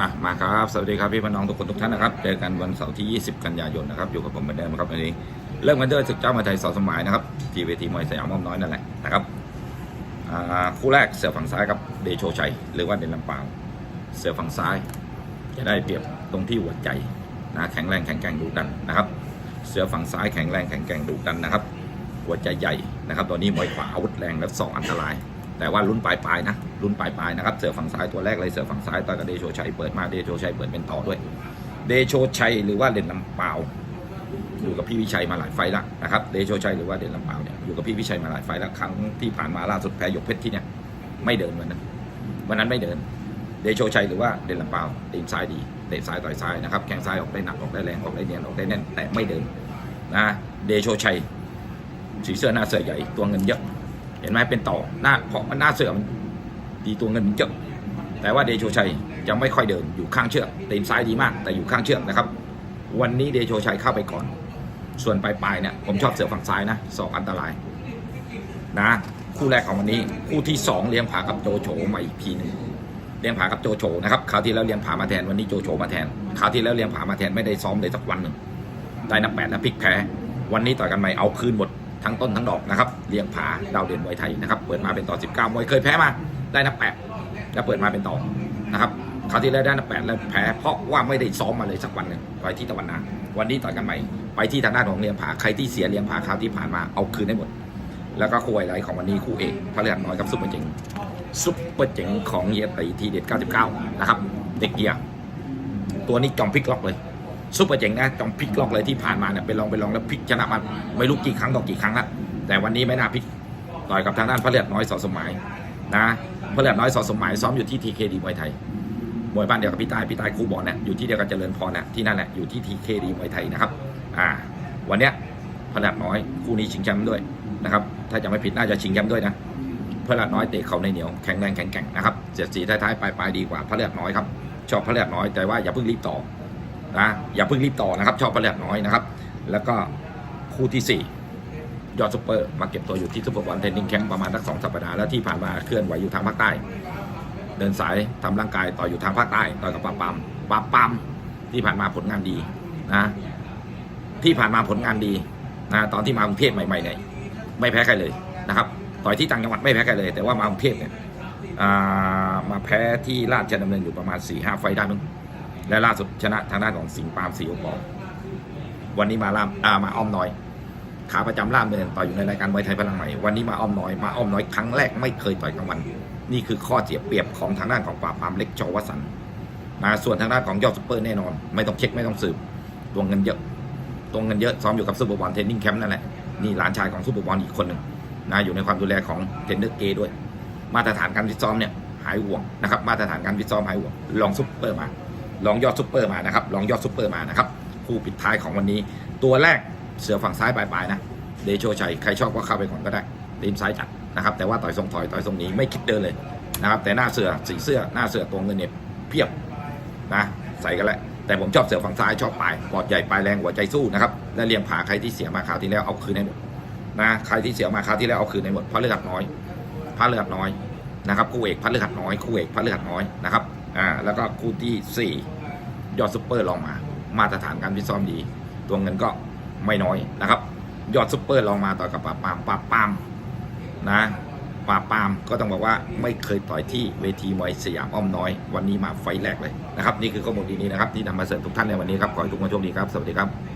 อะมาครับสวัสดีครับพี่พี่น้องทุกคนทุกท่านนะครับเจอกันวันเสาร์ที่ 20 กันยายนนะครับอยู่กับผมเหมือนเดิมนะครับวันนี้เริ่มกันด้วยศึกเจ้ามาไทยสอสมัยนะครับทีเวทีมวยสยามอ้อมน้อยนั่นแหละนะครับอ่าคู่แรกเสือฝั่งซ้ายกับเดโชชัย หรือว่าเดนลำปางเสือฝั่งซ้าย จะได้เปรียบตรงที่หัวใจนะแข็งแรงแข็งแกร่งดุดันนะครับ เสือฝั่งซ้ายแข็งแรงแข็งแกร่งดุดันนะครับหัวใจใหญ่นะครับตัวนี้มวยขวาอาวุธแรงและสองอันตราย แต่ว่าลุ้นปลายปลายนะลุ้นปลายปลายนะครับเสือฝั่งซ้ายตัวแรกเลยเสือฝั่งซ้ายต่อยกับเดโชชัยเปิดมาเดโชชัยเปิดเป็นต่อด้วย เดโชชัยหรือว่าเด่นลำเปาอยู่กับพี่วิชัยมาหลายไฟล์แล้วนะครับเดโชชัยหรือว่าเด่นลำเปาเนี่ยอยู่กับพี่วิชัยมาหลายไฟล์แล้วครั้งที่ผ่านมาล่าสุดแพ้หยกเพชรที่เนี่ยไม่เดินวันนั้นวันนั้นไม่เดินเดโชชัยหรือว่าเด่นลำเปาตีนซ้ายดีเตะซ้ายต่อยซ้ายนะครับแข้งซ้ายออกได้หนักออกได้แรงออกได้เนียนออกได้แน่นแต่ไม่เดินนะเดโชชัยสีเสื้อหน้าเสื้อใหญ่ตัวเงินเยอะ เห็นไหมเป็นต่อหน้าเพราะมันหน้าเสือมันดีตัวเงินเยอะแต่ว่าเดโชชัยจะไม่ค่อยเดินอยู่ข้างเชือกตีนซ้ายดีมาก แต่อยู่ข้างเชือกนะครับ วันนี้เดโชชัยเข้าไปก่อน ส่วนปลายๆเนี่ยผมชอบเสือฝั่งซ้ายนะสองอันตรายนะคู่แรกของวันนี้คู่ที่สองเลี้ยงผากับโจโฉมาอีกทีหนึงเลี้ยงผากับโจโฉนะครับคราวที่แล้วเลี้ยงผามาแทนวันนี้โจโฉมาแทนคราวที่แล้วเลี้ยงผามาแทนไม่ได้ซ้อมเลยสักวันหนึ่งได้นับแปดแล้วพลิกแพ้วันนี้ต่อยกันใหม่เอาคืนหมด ทั้งต้นทั้งดอกนะครับเลี้ยงผาดาวเด่นมวยไทยนะครับเปิดมาเป็นต่อ 19มวยเคยแพ้มาได้นับแปดแล้วเปิดมาเป็นต่อนะครับคราวที่แล้วได้นับแปดแล้วแพ้เพราะว่าไม่ได้ซ้อมมาเลยสักวันหนึ่งต่อยที่ตะวันนาวันนี้ต่อยกันใหม่ไปที่ทางด้านของเลี้ยงผาใครที่เสียเลี้ยงผาคราวที่ผ่านมาเอาคืนได้หมด แล้วก็คู่ไฮไลท์ของวันนี้คู่เอกพระเลือดน้อยกับซุปเปอร์เจ๋งซุปเปอร์เจ๋งของเฮียตีทีเด็ด 99 นะครับ เด็กเกียร์ตัวนี้จอมพลิกล็อกเลย ซุปเปอร์เจ๋งนะจอมพลิกล็อกเลยที่ผ่านมาเนี่ยไปลองไปลองแล้วพลิกชนะมันไม่รู้กี่ครั้งต่อกี่ครั้งละแต่วันนี้ไม่น่าพลิกต่อยกับทางด้านพระเลือดน้อยสอสมหมายนะพระเลือดน้อยสอสมหมายซ้อมอยู่ที่ทีเคดีมวยไทยมวยบ้านเดียวกับพี่ใต้พี่ใต้คู่บอลเนี่ยอยู่ที่เดียวกับเจริญพรเนะที่นั่นแหละอยู่ที่ทีเคดีมวยไทยนะครับอ่าวันเนี้ยพระเลือดน้อยคู่นี้ชิงแชมป์ด้วยนะครับถ้าจะไม่ผิดน่าจะชิงแชมป์ด้วยนะพระเลือดน้อยเตะเขาในเหนียวแข็งแรงแข็งแกร่งนะครับเสียดสีท้ายๆปลายๆดีกว่าพระเลือดน้อยครับชอบพระเลือดน้อยแต่ว่าอย่าเพิ่งรีบต่อ นะอย่าเพิ่งรีบต่อนะครับ ชอบประหยัดน้อยนะครับ แล้วก็คู่ที่ 4 ยอดซุปเปอร์มาเก็บตัวอยู่ที่ซุปเปอร์บอลเทนนิงแคมป์ประมาณสักสองสัปดาห์แล้วที่ผ่านมาเคลื่อนไหวอยู่ทางภาคใต้ เดินสายทำร่างกายต่ออยู่ทางภาคใต้ต่อยกับปาปามปาปามที่ผ่านมาผลงานดีนะ ที่ผ่านมาผลงานดีนะตอนที่มากรุงเทพใหม่ๆเนี่ยไม่แพ้ใครเลยนะครับต่อยที่ต่างจังหวัดไม่แพ้ใครเลย แต่ว่ามากรุงเทพเนี่ยามาแพ้ที่ราชดำเนินอยู่ประมาณ4ี่ห้าไฟได้มั้ง และล่าสุดชนะทางด้านของสิงห์ปามสีโอปอวันนี้มาล่ามอ่ามาอ้อมน้อย ขาประจำล่ามเดินต่อยอยู่ในรายการมวยไทยพลังใหม่วันนี้มาอ้อมน้อยมาอ้อมน้อยครั้งแรกไม่เคยต่อยกลางวัน นี่คือข้อเสียเปรียบของทางด้านของปราบปามเล็กชวสันต์นะส่วนทางด้านของยอดซุปเปอร์แน่นอน ไม่ต้องเช็คไม่ต้องสืบตัวเงินเยอะตัวเงินเยอะซ้อมอยู่กับซูเปอร์บอลเทนนิ่งแคมป์นั่นแหละนี่หลานชายของซูเปอร์บอลอีกคนหนึ่งนะอยู่ในความดูแลของเทนเนอร์เกด้วย มาตรฐานการฟิตซ้อมเนี่ยหายห่วงนะครับมาตรฐานการฟิตซ้อมหายห่วงลองซุปเปอร์มา ลองยอดซุปเปอร์มานะครับลองยอดซุปเปอร์มานะครับคู่ปิดท้ายของวันนี้ ตัวแรกเสือฝั่งซ้ายปลายๆนะเดโชชัยใครชอบก็เข้าไปก่อนก็ได้ตีนซ้ายจัดนะครับแต่ว่าต่อยทรงถอยต่อยทรงหนี้ไม่คิดเดินเลยนะครับแต่หน้าเสือสีเสื้อหน้าเสือตัวเงินเนี่ยเพียบนะใส่กันแหละแต่ผมชอบเสือฝั่งซ้ายชอบปลายปอดใหญ่ปลายแรงหัวใจสู้นะครับและเลี้ยงผาใครที่เสียมาคราวที่แล้วเอาคืนให้หมดนะใครที่เสียมาคราวที่แล้วเอาคืนให้หมดเพราะเลือดน้อยเพราะเลือดน้อยนะครับคู่เอกพระเลือดน้อยคู่เอกพระเลือดน้อยนะครับ อ่าแล้วก็คู่ที่สี่ยอดซุปเปอร์ลองมา มาตรฐานการพิซ้อมดี ตัวเงินก็ไม่น้อยนะครับ ยอดซุปเปอร์ลองมาต่อยกับปาปามปาปามนะปาปามก็ต้องบอกว่าไม่เคยต่อยที่เวทีมวยสยามอ้อมน้อย วันนี้มาไฟแรกเลยนะครับ นี่คือข้อมูลดีๆนะครับ ที่นำมาเสริมทุกท่านในวันนี้ครับ ขอให้ทุกคนโชคดีครับ สวัสดีครับ